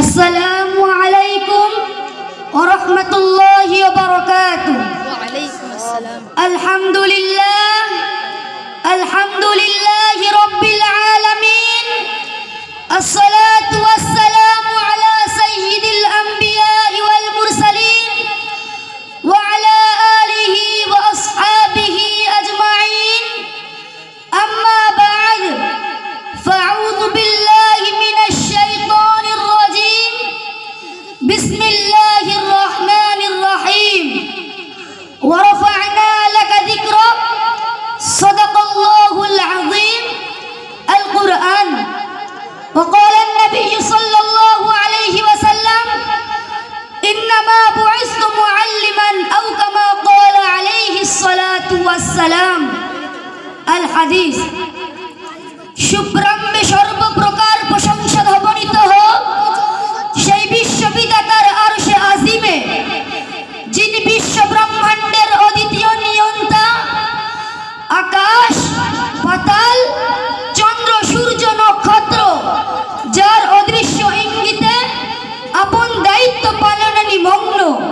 আসসালামু আলাইকুম ওয়া রাহমাতুল্লাহি ওয়া বারাকাতুহু। আলহামদুলিল্লাহ আলহামদুলিল্লাহি রাব্বিল আলামিন। আসসালামু بسم الله الرحمن الرحيم. ورفعنا لك ذكرك صدق الله العظيم القرآن. وقال النبي صلى الله عليه وسلم إنما بعثت معلما أو كما قال عليه الصلاة والسلام. الحديث شبرا بشرب بركات পালনে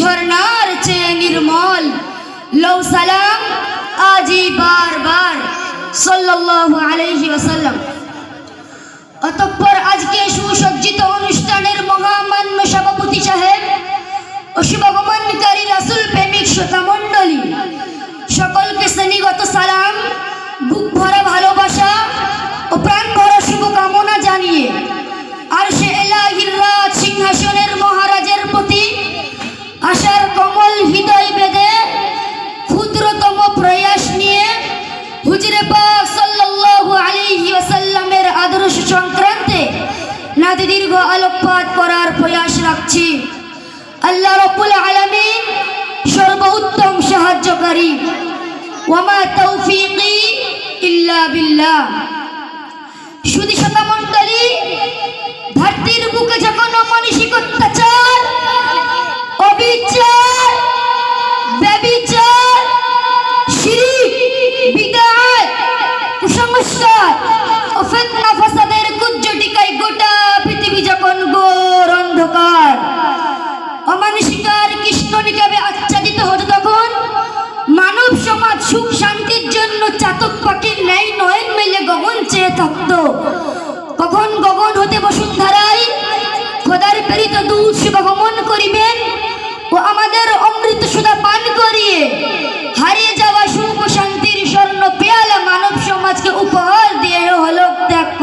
ঝর্ণার চেয়ে নির্মল। লৌ সালাম আজি বারবার সাল্লাল্লাহু আলাইহি অতঃপর আজকে সুসজ্জিত অনুষ্ঠানের মহামান্য সভাপতি সাহেব ও শুভগমনকারী রাসুল প্রেমিক শ্রোতা মণ্ডলী, সকলকে শ্রেণীগত সালাম, বুক ভরা ভালোবাসা ও প্রাণ ভরা শুভকামনা জানিয়ে আর সে এলাহির সিংহাসনের মহারাজের নাদি দীর্ঘ আলোকপাত করার প্রয়াস রাখছি। আল্লাহ রব্বুল আলামিন সর্বোত্তম সাহায্যকারী। ওমা তৌফিকি ইল্লা বিল্লাহ। শুধু শতমণ্ডলী ধরতির বুকে যখন অমানসিক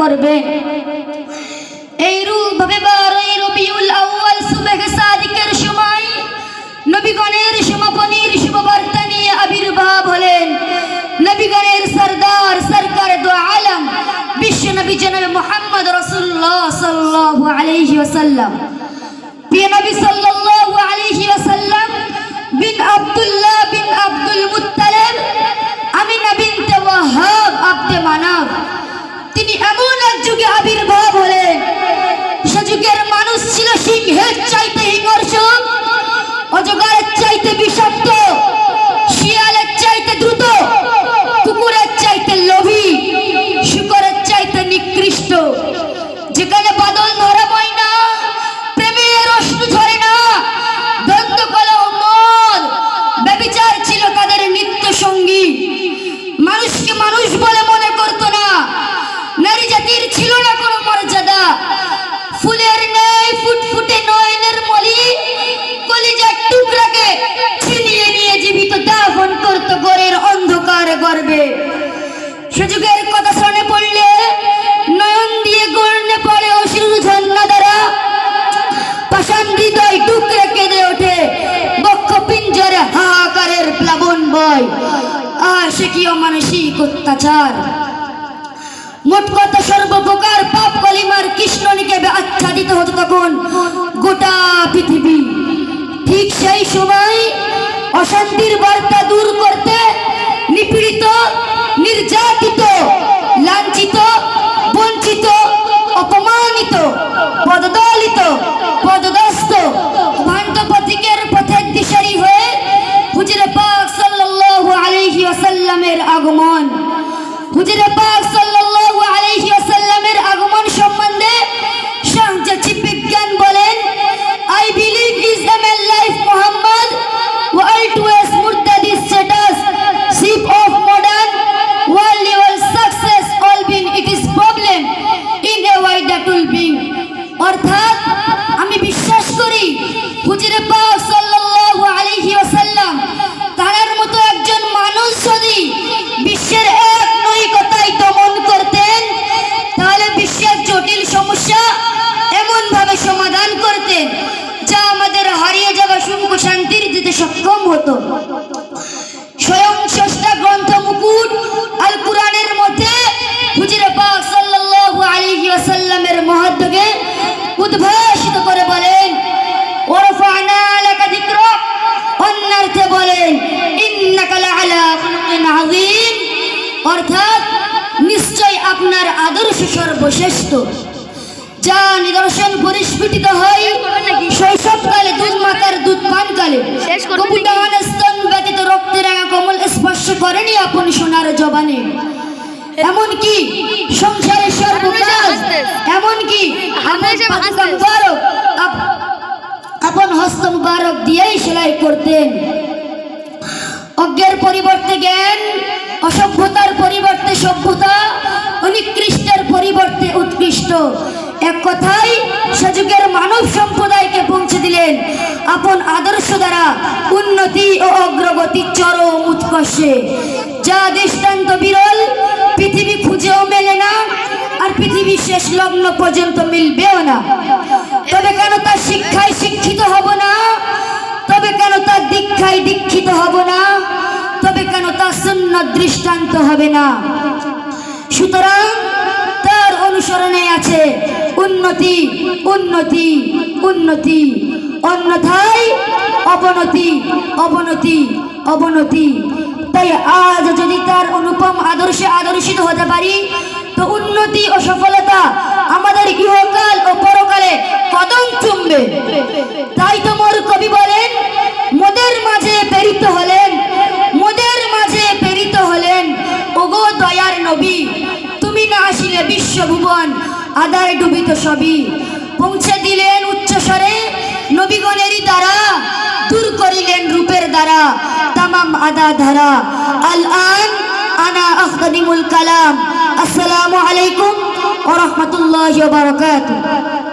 করবে। এই রূপ ভাবে বারোই রবিউল আউয়াল সুবেহ সাদিকের সময় নবীগণের সমাপনীর শুভবার্তা নিয়ে আবির্ভাব হলেন। নবীগণের সরদার, সরকার দো আলম, বিশ্ব নবী জনাব মোহাম্মদ রসুল্লাহ সাল্লাল্লাহু আলাইহি ওয়াসাল্লাম। প্রিয় নবী সাল্লাল্লাহু আলাইহি ওয়াসাল্লাম বিন আব্দুল্লাহ বিন আব্দুল মুত্তালিব, আমিনা বিনতে ওয়াহাব আব্দে মানাব। তিনি এমন যুগে আবির্ভাব হলেন সে মানুষ ছিল সিংহের অশান্তির বার্তা দূর করতে নিপীড়িত নির্যাতিত লাঞ্ছিত হুজুরে সাল্লাল্লাহু আলাইহি ওয়াসাল্লাম তার মতো একজন মানুষ যদি বিশ্বের এক নৈকতায় দমন করতেন, তাহলে বিশ্বের জটিল সমস্যা এমনভাবে সমাধান করতেন যা আমাদের হারিয়ে যাওয়া সুখ শান্তির দিতে সক্ষম হতো। সর্বশ্রেষ্ঠ। যা নিদর্শন পরিস্ফুটিত হয় শৈশবকালে দুধ মাতার দুধ পানকালে। স্তন ব্যতীত রাঙা কমল স্পর্শ করেনি আপন সোনার জবানে। এমনকি সংসারের সর্বকাল এমনকি আপন হাসতেন। মুবারক আপন হস্ত মুবারক দিয়েই সেলাই করতেন। অজ্ঞের পরিবর্তে জ্ঞান অসভ্যতার পরিবর্তে সভ্যতা অনিকৃষ্টের পরিবর্তে উৎকৃষ্ট। এক কথায়, সুযোগের মানব সম্প্রদায়কে পৌঁছে দিলেন আপন আদর্শ দ্বারা উন্নতি ও অগ্রগতি চরম উৎকর্ষে। যা দৃষ্টান্ত বিরল, পৃথিবী খুঁজেও মেলে না, আর পৃথিবী শেষ লগ্ন পর্যন্ত মিলবেও না। তবে কেন তার শিক্ষায় শিক্ষিত হব না? তবে কেন তার দীক্ষায় দীক্ষিত হব না? তবে কেন তার শূন্য দৃষ্টান্ত হবে না? সুতরাং তার অনুসরণে আছে। উন্নতি উন্নতি উন্নতি। অন্যথায় অবনতি অবনতি অবনতি। তাই আজ যদি তার অনুপম আদর্শে আদর্শিত হতে পারি, তো উন্নতি ও সফলতা আমাদের ইহকাল ও পরকালে কদম চুমবে। তাই তো মোর কবি বলেন, মোদের মাঝে প্রেরিত হলেন আসিলে বিশ্বভুবন আদায় ডুবিত সবই পৌঁছে দিলেন উচ্চস্বরে নবীগণেরই দ্বারা, দূর করিলেন রূপের দ্বারা, তামাম আদা ধারা। আল আন আনা আখতানিমুল কালাম। আসসালামু আলাইকুম ওরহমতুল্লাহ বারাকাতুহু।